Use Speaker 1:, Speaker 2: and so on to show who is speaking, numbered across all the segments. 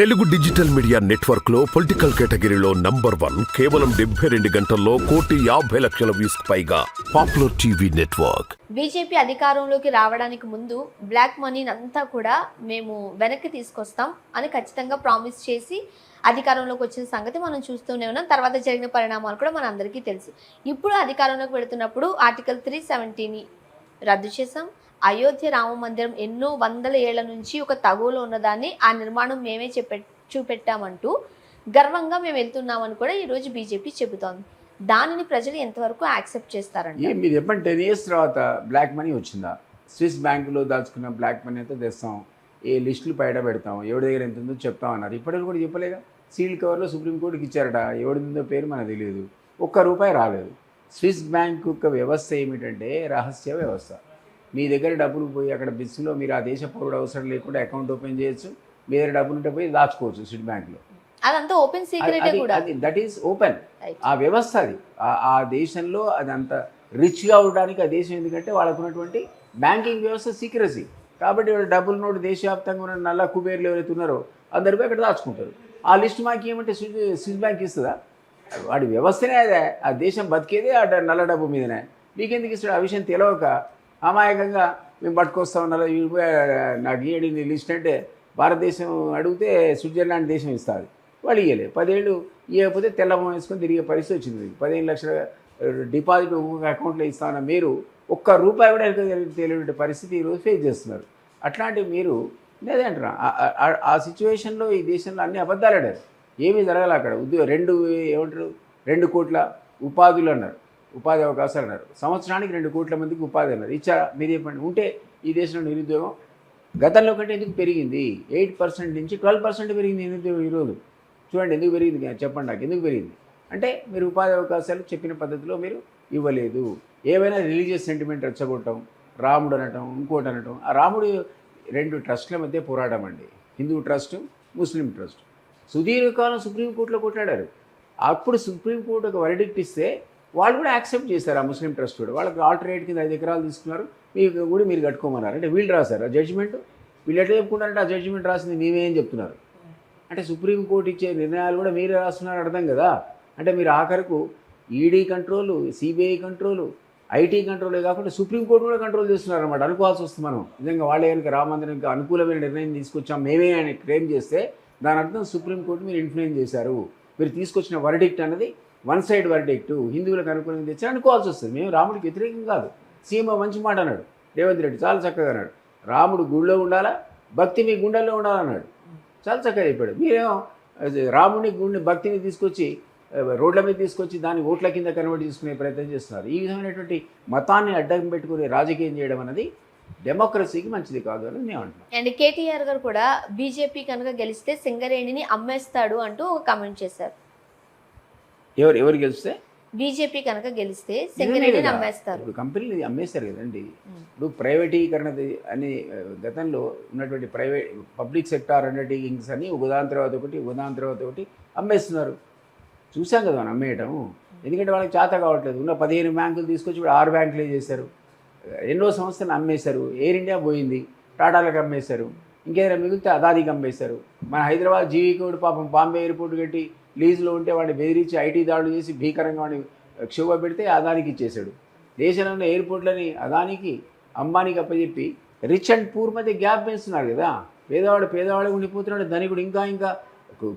Speaker 1: Telugu digital media నెట్వర్క్లో political కేటగిరీలో number one కేవలం డెబ్బై రెండు గంటల్లో కోటి యాభై లక్షల వ్యూస్ పైగా పాపులర్ టీవీ నెట్వర్క్.
Speaker 2: బీజేపీ అధికారంలోకి రావడానికి ముందు బ్లాక్ మనీని అంతా కూడా మేము వెనక్కి తీసుకొస్తాం అని ఖచ్చితంగా ప్రామిస్ చేసి అధికారంలోకి వచ్చిన సంగతి మనం చూస్తూనే ఉన్నాం. తర్వాత జరిగిన పరిణామాలు కూడా మన అందరికీ తెలుసు. ఇప్పుడు అధికారంలోకి వెళుతున్నప్పుడు ఆర్టికల్ త్రీ సెవెంటీని రద్దు చేసాం అయోధ్య రామ మందిరం ఎన్నో వందల ఏళ్ళ నుంచి ఒక తగువలో ఉన్నదాన్ని ఆ నిర్మాణం మేమే చెప్పె చూపెట్టామంటూ గర్వంగా మేము వెళ్తున్నామని కూడా ఈరోజు బీజేపీ చెబుతోంది. దానిని ప్రజలు ఎంతవరకు యాక్సెప్ట్ చేస్తారంట?
Speaker 3: మీరు చెప్పండి టెన్ ఇయర్స్ తర్వాత బ్లాక్ మనీ వచ్చిందా? స్విస్ బ్యాంకులో దాచుకున్న బ్లాక్ మనీ అయితే తెస్తాం. ఏ లిస్టులు బయట పెడతాం? ఎవరి దగ్గర ఎంత ఉందో చెప్తాం అన్నారు. ఇప్పటికి కూడా చెప్పలేదా? సీల్ కవర్లో సుప్రీంకోర్టుకి ఇచ్చారట. ఎవడిందో పేరు మనకు తెలియదు. ఒక్క రూపాయి రాలేదు. స్విస్ బ్యాంక్ యొక్క వ్యవస్థ ఏమిటంటే రహస్య వ్యవస్థ. మీ దగ్గర డబ్బులు పోయి అక్కడ బిస్లో మీరు ఆ దేశ పౌరుడు అవసరం లేకుండా అకౌంట్ ఓపెన్ చేయొచ్చు. మీ దగ్గర డబ్బులు ఉంటే పోయి దాచుకోవచ్చు స్విస్ బ్యాంక్లో.
Speaker 2: అదంతా ఓపెన్ సీక్రెటే
Speaker 3: అది దట్ ఈస్ ఓపెన్. ఆ వ్యవస్థ అది. ఆ- దేశంలో అది అంత రిచ్గా ఉండడానికి ఆ దేశం ఎందుకంటే వాళ్ళకు ఉన్నటువంటి బ్యాంకింగ్ వ్యవస్థ సీక్రసీ కాబట్టి వాళ్ళ డబ్బులు నోటు దేశవ్యాప్తంగా ఉన్న నల్ల కుబేర్లు ఎవరైతే ఉన్నారో అందరు పోయి అక్కడ దాచుకుంటారు. ఆ లిస్ట్ మాకు ఏమంటే స్విస్ బ్యాంక్ ఇస్తుందా? వాడి వ్యవస్థనే అదే. ఆ దేశం బతికేదే ఆ నల్ల డబ్బు మీదనే. మీకెందుకు ఇస్తాడు? ఆ విషయం తెలియక అమాయకంగా మేము పట్టుకొస్తా ఉన్నారు. నాకు ఇయ్యండి నీ లిస్ట్ అంటే భారతదేశం అడిగితే స్విట్జర్లాండ్ దేశం ఇస్తుంది. వాళ్ళు ఇయ్యలేదు పదేళ్ళు ఇవ్వకపోతే తెల్లమో వేసుకొని తిరిగే పరిస్థితి వచ్చింది. మీకు పదిహేను లక్షల డిపాజిట్ ఒక్కొక్క అకౌంట్లో ఇస్తామన్న మీరు ఒక్క రూపాయి కూడా వెనక తెలియని పరిస్థితి ఈరోజు ఫేస్ చేస్తున్నారు. అట్లాంటివి మీరు లేదే అంటున్నా ఆ- ఆ సిచ్యువేషన్లో ఈ దేశంలో అన్ని అబద్ధాలు ఆడారు. ఏమీ జరగాలి అక్కడ. ఉద్యోగ రెండు ఏమంటారు? రెండు కోట్ల ఉపాధులు అన్నారు. ఉపాధి అవకాశాలు అన్నారు సంవత్సరానికి రెండు కోట్ల మందికి ఉపాధి అన్నారు ఇచ్చారా? మీరు చెప్పండి. ఉంటే ఈ దేశంలో నిరుద్యోగం గతంలో కంటే ఎందుకు పెరిగింది? ఎయిట్ పర్సెంట్ నుంచి ట్వెల్వ్ పర్సెంట్ పెరిగింది నిరుద్యోగం ఈరోజు చూడండి ఎందుకు పెరిగింది? చెప్పండి నాకు. ఎందుకు పెరిగింది? అంటే మీరు ఉపాధి అవకాశాలు చెప్పిన పద్ధతిలో మీరు ఇవ్వలేదు. ఏవైనా రిలీజియస్ సెంటిమెంట్ రెచ్చగొట్టడం రాముడు అనటం ఇంకోటి అనటం. ఆ రాముడు రెండు ట్రస్ట్ల మధ్య పోరాటం అండి. Hindu trust Muslim trust. సుదీర్ఘకాలం సుప్రీంకోర్టులో కొట్లాడారు. అప్పుడు సుప్రీంకోర్టు ఒక వర్డిక్ట్ ఇస్తే వాళ్ళు కూడా యాక్సెప్ట్ చేశారు ఆ ముస్లిం ట్రస్ట్ కూడా. వాళ్ళకి ఆల్టరేట్ కింద ఐదు ఎకరాలు తీసుకున్నారు. మీకు కూడా మీరు కట్టుకోమన్నారు. అంటే వీళ్ళు రాశారు. ఆ జడ్జిమెంట్ వీళ్ళు ఎట్లా చెప్పుకుంటారంటే ఆ జడ్జిమెంట్ రాసింది మేమే అని చెప్తున్నారు. అంటే సుప్రీంకోర్టు ఇచ్చే నిర్ణయాలు కూడా మీరే రాస్తున్నారు అర్థం కదా? అంటే మీరు ఆఖరకు ED control CBI control IT కంట్రోలే కాకుండా సుప్రీంకోర్టు కూడా కంట్రోల్ చేస్తున్నారు అనమాట అనుకోవాల్సి వస్తుంది మనం. నిజంగా వాళ్ళే కనుక రామందిరానికి అనుకూలమైన నిర్ణయం తీసుకొచ్చాం మేమే అని క్లెయిమ్ చేస్తే దాని అర్థం సుప్రీంకోర్టు మీరు ఇన్ఫ్లుయెన్స్ చేశారు. మీరు తీసుకొచ్చిన వర్డిక్ట్ అన్నది వన్ సైడ్ వర్డిక్ట్ హిందువులకు అనుకూలంగా తెచ్చి అనుకోవాల్సి వస్తుంది. మేము రాముడికి వ్యతిరేకం కాదు. సీఎం మంచి మాట అన్నాడు. రేవంత్ రెడ్డి చాలా చక్కగా అన్నాడు. రాముడు గుళ్ళో ఉండాలా? భక్తి మీ గుండెల్లో ఉండాలన్నాడు చాలా చక్కగా చెప్పాడు. మీరేమో రాముడిని గుండె భక్తిని తీసుకొచ్చి రోడ్ల మీద తీసుకొచ్చి దాన్ని ఓట్ల కింద కన్వర్ట్ చేసుకునే ప్రయత్నం చేస్తున్నారు. ఈ విధమైనటువంటి మతాన్ని అడ్డం పెట్టుకుని రాజకీయం చేయడం అనేది డెమోక్రసీకి మంచిది కాదు అని నేను అంటున్నాను
Speaker 2: అండ్ కేటీఆర్ గారు కూడా బీజేపీ కనుక గెలిస్తే సింగరేణిని అమ్మేస్తాడు అంటూ ఒక కమెంట్ చేశారు.
Speaker 3: ఎవరు ఎవరు గెలిస్తే?
Speaker 2: బీజేపీ కనుక గెలిస్తే. అమ్మేస్తారు
Speaker 3: ఇప్పుడు కంపెనీలు అమ్మేశారు కదండి. ఇప్పుడు ప్రైవేటీకరణ అని గతంలో ఉన్నటువంటి ప్రైవేట్ పబ్లిక్ సెక్టార్ అండర్టేకింగ్స్ అని ఒకదాని తర్వాత ఒకటి ఒకదాని తర్వాత ఒకటి అమ్మేస్తున్నారు. చూసాం కదా మనం అమ్మేయటం. ఎందుకంటే వాళ్ళకి చేత కావట్లేదు. ఉన్న పదిహేను బ్యాంకులు తీసుకొచ్చి ఇప్పుడు ఆరు బ్యాంకులే చేశారు. ఎన్నో సంస్థలు అమ్మేశారు. ఎయిర్ ఇండియా పోయింది. టాటాలకు అమ్మేశారు. ఇంకేదైనా మిగిలితే అదానికి అమ్మేశారు. మన హైదరాబాద్ జీవీకోడు పాపం బాంబే ఎయిర్పోర్ట్ కట్టి లీజులో ఉంటే వాడిని బెదిరించి ఐటీ దాడులు చేసి భీకరంగా వాడిని క్షోభ పెడితే అదానికి ఇచ్చేశాడు. దేశంలో ఎయిర్పోర్ట్లని అదానికి అంబానీకి అప్పచెప్పి రిచ్ అండ్ పూర్ మధ్య గ్యాప్ పెంచుతున్నారు కదా. పేదవాడు పేదవాడు ఉండిపోతున్నాడు ధనికుడు ఇంకా ఇంకా.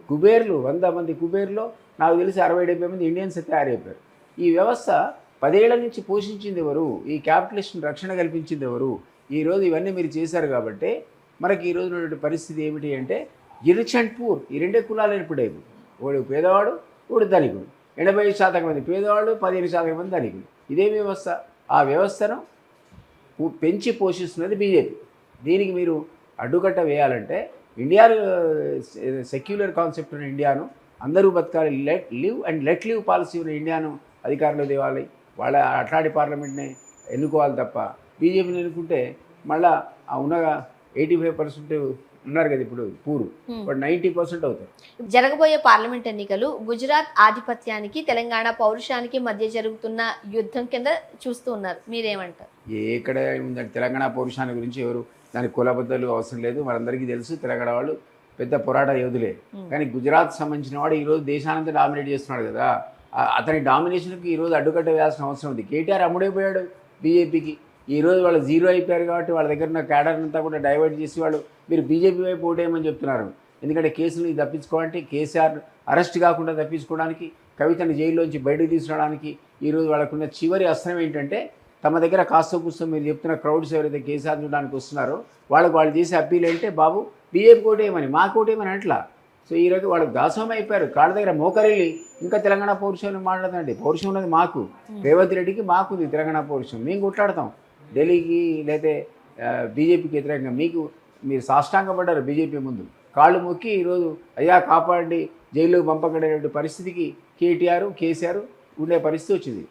Speaker 3: కుబేర్లు వంద మంది కుబేర్లో నాకు తెలిసి అరవై డెబ్బై మంది ఇండియన్స్ తయారైపోయారు. ఈ వ్యవస్థ పదేళ్ళ నుంచి పోషించింది ఎవరు? ఈ క్యాపిటలిస్ట్ని రక్షణ కల్పించింది ఎవరు? ఈరోజు ఇవన్నీ మీరు చేశారు కాబట్టి మనకి ఈరోజు ఉన్నటువంటి పరిస్థితి ఏమిటి అంటే రిచ్ అండ్ పూర్ ఈ రెండే కులాలు ఏర్పడేవి వాడు పేదవాడు వాడు ధనికుడు. ఎనభై శాతం మంది పేదవాళ్ళు పదిహేను శాతం మంది ధనికులు. ఇదే వ్యవస్థ. ఆ వ్యవస్థను పెంచి పోషిస్తున్నది బీజేపీ. దీనికి మీరు అడ్డుకట్ట వేయాలంటే ఇండియా సెక్యులర్ కాన్సెప్ట్ ఉన్న ఇండియాను అందరూ బతకాలి. Let live and let live policy ఉన్న ఇండియాను అధికారంలో తేవాలి. వాళ్ళ అట్లాంటి పార్లమెంట్ని ఎన్నుకోవాలి తప్ప బీజేపీని ఎన్నుకుంటే మళ్ళా ఆ ఉన్నగా ఎయిటీ ఫైవ్ పర్సెంట్ ఉన్నారు కదా ఇప్పుడు పూరు.
Speaker 2: Hmm.
Speaker 3: బట్ నైంటీ పర్సెంట్ అవుతారు
Speaker 2: జరగబోయే పార్లమెంట్ ఎన్నికలు గుజరాత్ ఆధిపత్యానికి తెలంగాణ పౌరుషానికి మధ్య జరుగుతున్న యుద్ధం కింద చూస్తూ ఉన్నారు. మీరేమంటారు?
Speaker 3: ఎక్కడ ఉందంటే తెలంగాణ పౌరుషాన్ని గురించి ఎవరు దానికి కులబద్దలు అవసరం లేదు. మనందరికీ తెలుసు తెలంగాణ వాళ్ళు పెద్ద పోరాట యోధులే. కానీ గుజరాత్ సంబంధించిన వాడు ఈరోజు దేశానంతా డామినేట్ చేస్తున్నాడు కదా. అతని డామినేషన్కి ఈరోజు అడ్డుకట్ట వేయాల్సిన అవసరం ఉంది. కేటీఆర్ అమ్ముడైపోయాడు బీజేపీకి. ఈ రోజు వాళ్ళు జీరో అయిపోయారు కాబట్టి వాళ్ళ దగ్గర ఉన్న క్యాడర్ అంతా కూడా డైవర్ట్ చేసి వాళ్ళు మీరు బీజేపీ వైపు ఓటేయమని చెప్తున్నారు. ఎందుకంటే కేసులు తప్పించుకోవాలంటే కేసీఆర్ అరెస్ట్ కాకుండా తప్పించుకోవడానికి కవితను జైల్లోంచి బయటకు తీసుకురావడానికి ఈరోజు వాళ్ళకున్న చివరి అస్త్రం ఏంటంటే తమ దగ్గర కాస్త కూర్చో మీరు చెప్తున్న క్రౌడ్స్ ఎవరైతే కేసీఆర్ చూడడానికి వస్తున్నారో వాళ్ళకు వాళ్ళు చేసే అప్పీల్ అంటే బాబు బీజేపీ ఓటేయమని మాకు ఓటేయమని అట్లా. సో ఈరోజు వాళ్ళు దాసోహం అయిపోయారు. కాళ్ళ దగ్గర మోకరెళ్ళి ఇంకా తెలంగాణ పౌరుషం మాట్లాడదండి పౌరుషం ఉన్నది మాకు. రేవంత్ రెడ్డికి మాకుంది తెలంగాణ పౌరుషం. మేము కొట్లాడతాం. ఢిల్లీకి లేతే బీజేపీకి వ్యతిరేకంగా మీకు మీరు సాష్టాంగపడ్డారు బీజేపీ ముందు. కాళ్ళు మొక్కి ఈరోజు అయ్యా కాపాడి జైల్లోకి పంపకడేటువంటి పరిస్థితికి కేటీఆర్ కేసీఆర్ ఉండే పరిస్థితి వచ్చింది.